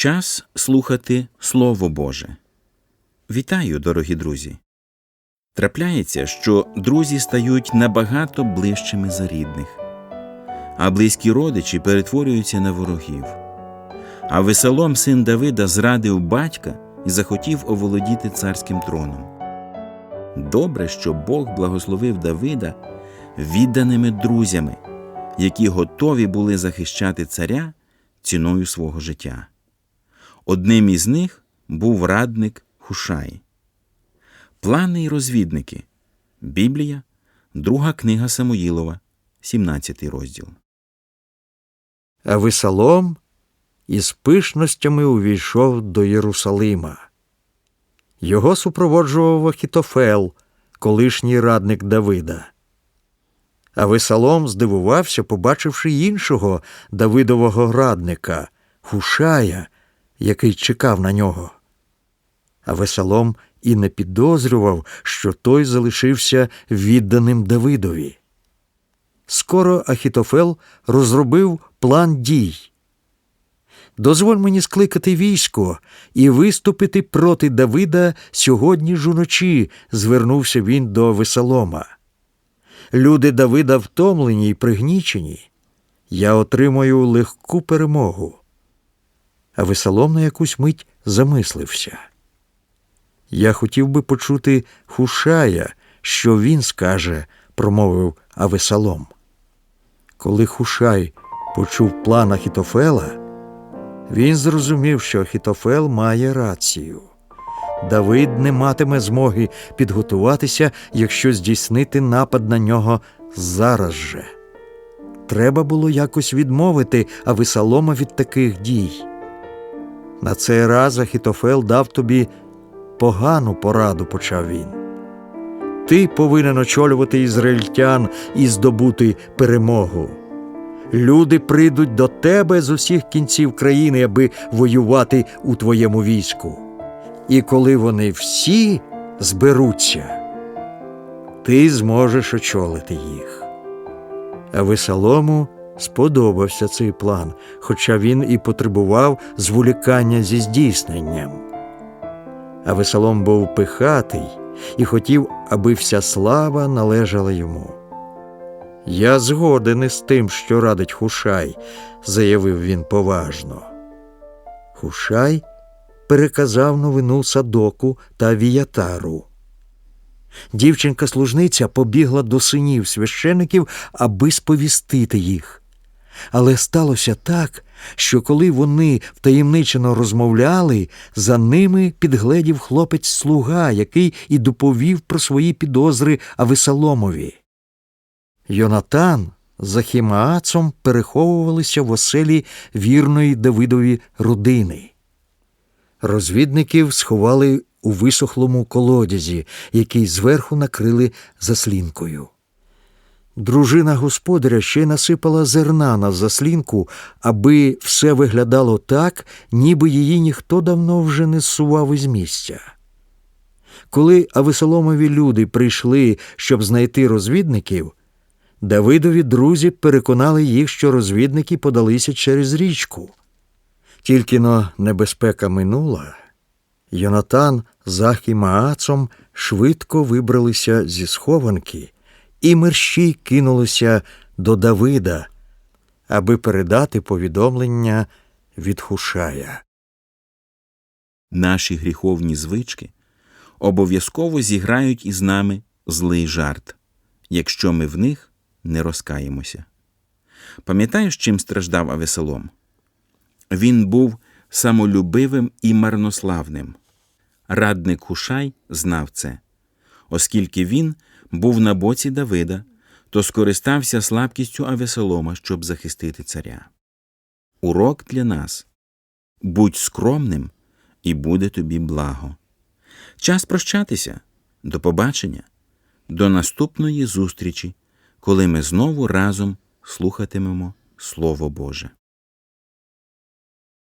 Час слухати Слово Боже. Вітаю, дорогі друзі. Трапляється, що друзі стають набагато ближчими за рідних, а близькі родичі перетворюються на ворогів. А Весолом, син Давида, зрадив батька і захотів оволодіти царським троном. Добре, що Бог благословив Давида відданими друзями, які готові були захищати царя ціною свого життя. Одним із них був радник Хушай. Плани й розвідники. Біблія, друга книга Самуїлова, 17 розділ. А Весалом із пишностями увійшов до Єрусалима. Його супроводжував Ахітофел, колишній радник Давида. А Весалом здивувався, побачивши іншого Давидового радника Хушая, який чекав на нього. А Весалом і не підозрював, що той залишився відданим Давидові. Скоро Ахітофел розробив план дій. Дозволь мені скликати військо і виступити проти Давида сьогодні ж уночі, звернувся він до Весалома. Люди Давида втомлені й пригнічені. Я отримаю легку перемогу. А Весалом на якусь мить замислився. Я хотів би почути Хушая, що він скаже, промовив Авесалом. Коли Хушай почув план Ахітофела, він зрозумів, що Ахітофел має рацію. Давид не матиме змоги підготуватися, якщо здійснити напад на нього зараз же. Треба було якось відмовити Авесалома від таких дій. На цей раз Ахітофел дав тобі погану пораду, почав він. Ти повинен очолювати ізраїльтян і здобути перемогу. Люди прийдуть до тебе з усіх кінців країни, аби воювати у твоєму війську. І коли вони всі зберуться, ти зможеш очолити їх. А Весалому сподобався цей план, хоча він і потребував зволікання зі здійсненням. А Весалом був пихатий і хотів, аби вся слава належала йому. Я згоден із тим, що радить Хушай, заявив він поважно. Хушай переказав новину садоку та віятару. Дівчинка-служниця побігла до синів священиків, аби сповістити їх. Але сталося так, що коли вони втаємничено розмовляли, за ними підгледів хлопець слуга, який і доповів про свої підозри Авесаломові. Йонатан з Ахімаацом переховувалися в оселі вірної Давидові родини. Розвідників сховали у висохлому колодязі, який зверху накрили заслінкою. Дружина господаря ще насипала зерна на заслінку, аби все виглядало так, ніби її ніхто давно вже не зсував із місця. Коли Авесоломові люди прийшли, щоб знайти розвідників, Давидові друзі переконали їх, що розвідники подалися через річку. Тільки но небезпека минула, Йонатан з Ахімаацом швидко вибралися зі схованки і мерщій кинулися до Давида, аби передати повідомлення від Хушая. Наші гріховні звички обов'язково зіграють із нами злий жарт, якщо ми в них не розкаємося. Пам'ятаєш, чим страждав Авесолом? Він був самолюбивим і марнославним. Радник Хушай знав це, оскільки він був на боці Давида, то скористався слабкістю Авесолома, щоб захистити царя. Урок для нас будь скромним, і буде тобі благо. Час прощатися. До побачення, до наступної зустрічі, коли ми знову разом слухатимемо Слово Боже.